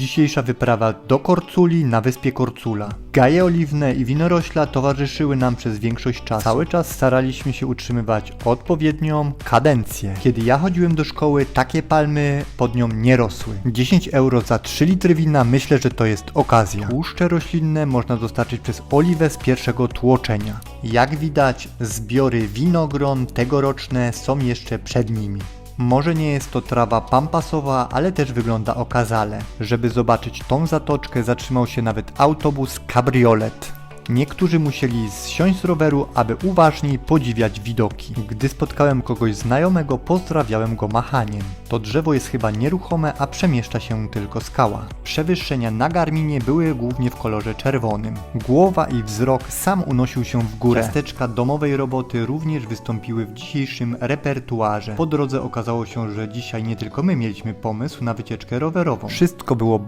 Dzisiejsza wyprawa do Korculi na wyspie Korcula. Gaje oliwne i winorośla towarzyszyły nam przez większość czasu. Cały czas staraliśmy się utrzymywać odpowiednią kadencję. Kiedy ja chodziłem do szkoły, takie palmy pod nią nie rosły. 10 euro za 3 litry wina myślę, że to jest okazja. Tłuszcze roślinne można dostarczyć przez oliwę z pierwszego tłoczenia. Jak widać, zbiory winogron tegoroczne są jeszcze przed nimi. Może nie jest to trawa pampasowa, ale też wygląda okazale. Żeby zobaczyć tą zatoczkę zatrzymał się nawet autobus kabriolet. Niektórzy musieli zsiąść z roweru, aby uważniej podziwiać widoki. Gdy spotkałem kogoś znajomego, pozdrawiałem go machaniem. To drzewo jest chyba nieruchome, a przemieszcza się tylko skała. Przewyższenia na Garminie były głównie w kolorze czerwonym. Głowa i wzrok sam unosił się w górę. Ciasteczka domowej roboty również wystąpiły w dzisiejszym repertuarze. Po drodze okazało się, że dzisiaj nie tylko my mieliśmy pomysł na wycieczkę rowerową. Wszystko było bardzo